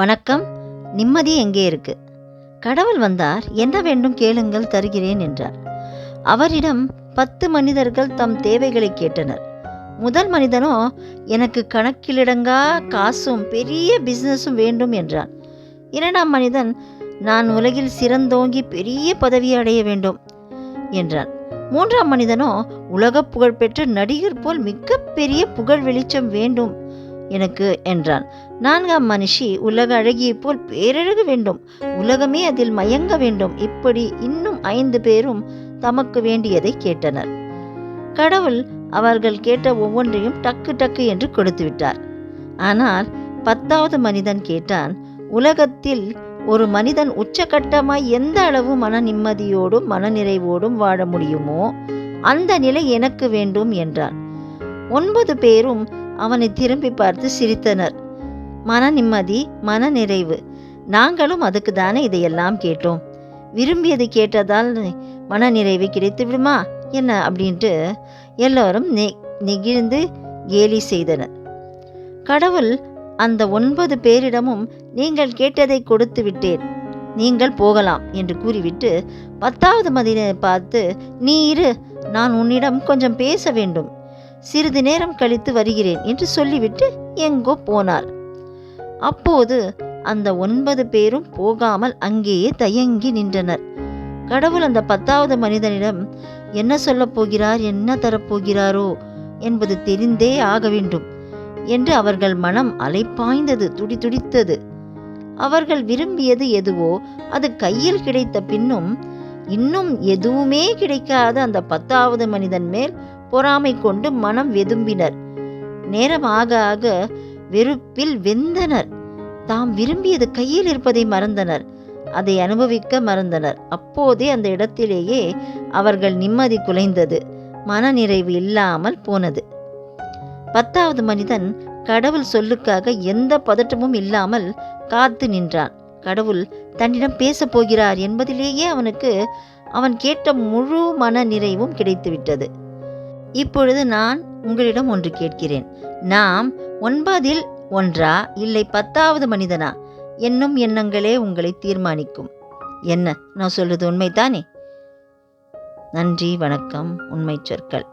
வணக்கம். நிம்மதி எங்கே இருக்கு? கடவுள் வந்தார் என்ன வேண்டும் கேளுங்கள் தருகிறேன் என்றார். அவரிடம் பத்து மனிதர்கள் தம் தேவைகளை கேட்டனர். முதல் மனிதனோ எனக்கு கணக்கிலிடங்கா காசும் பெரிய பிஸ்னஸும் வேண்டும் என்றான். இரண்டாம் மனிதன் நான் உலகில் சிறந்தோங்கி பெரிய பதவி அடைய வேண்டும் என்றான். மூன்றாம் மனிதனோ உலக புகழ்பெற்ற நடிகர் போல் மிகப்பெரிய புகழ் வெளிச்சம் வேண்டும் எனக்கு என்றான். நான்காம் மனுஷி உலக அழகியைப் போல் பேரழகு வேண்டும். உலகமே அதில் மயங்க வேண்டும். இப்படி இன்னும் ஐந்து பேரும் தமக்கு வேண்டியதை கேட்டனர். கடவுள் அவர்கள் கேட்ட ஒவ்வொன்றையும் டக்கு டக்கு என்று கொடுத்து விட்டார். ஆனால் பத்தாவது மனிதன் கேட்டான் உலகத்தில் ஒரு மனிதன் உச்சகட்டமாய் எந்த அளவு மன நிம்மதியோடும் மனநிறைவோடும் வாழ முடியுமோ அந்த நிலை எனக்கு வேண்டும் என்றான். ஒன்பது பேரும் அவனை திரும்பி பார்த்து சிரித்தனர். மன நிம்மதி மன நிறைவு. நாங்களும் அதுக்கு தானே இதையெல்லாம் கேட்டோம். விரும்பியது கேட்டதால் மன நிறைவு கிடைத்து விடுமா? என்ன? அப்படின்ட்டு எல்லோரும் நெ நெகிழ்ந்து கேலி செய்தனர். கடவுள் அந்த ஒன்பது பேரிடமும் நீங்கள் கேட்டதை கொடுத்து விட்டேன். நீங்கள் போகலாம் என்று கூறிவிட்டு பத்தாவது மதினை பார்த்து நீ இரு நான் உன்னிடம் கொஞ்சம் பேச வேண்டும். சிறிது நேரம் கழித்து வருகிறேன் என்று சொல்லிவிட்டு எங்கோ போனார் அப்போது அந்த ஒன்பது பேரும் போகாமல் அங்கேயே தயங்கி நின்றனர். கடவுள் அந்த பத்தாவது மனிதனிடம் என்ன சொல்லப் போகிறார்? என்ன தரப்போகிறாரோ என்பது தெரிந்தே ஆக வேண்டும் என்று அவர்கள் மனம் அலைப்பாய்ந்தது துடிதுடித்தது. அவர்கள் விரும்பியது எதுவோ அது கையில் கிடைத்த பின்னும் இன்னும் எதுவுமே கிடைக்காத அந்த பத்தாவது மனிதன் மேல் பொறாமை கொண்டு மனம் வெதும்பினர். நேரம் ஆக ஆக வெறுப்பில் வெந்தனர். தாம் விரும்பியது கையில் இருப்பதை மறந்தனர். அதை அனுபவிக்க மறந்தனர். அப்போதே அந்த இடத்திலேயே அவர்கள் நிம்மதி குலைந்தது. மனநிறைவு இல்லாமல் போனது. பத்தாவது மனிதன் கடவுள் சொல்லுக்காக எந்த பதட்டமும் இல்லாமல் காத்து நின்றான். கடவுள் தன்னிடம் பேசப் போகிறார் என்பதிலேயே அவனுக்கு அவன் கேட்ட முழு மன நிறைவும் கிடைத்துவிட்டது. இப்பொழுது நான் உங்களிடம் ஒன்று கேட்கிறேன். நாம் ஒன்பதில் ஒன்றா இல்லை பத்தாவது மனிதனா? என்னும் எண்ணங்களே உங்களை தீர்மானிக்கும். என்ன? நான் சொல்றது உண்மைதானே? நன்றி வணக்கம் உண்மை சொற்கள்.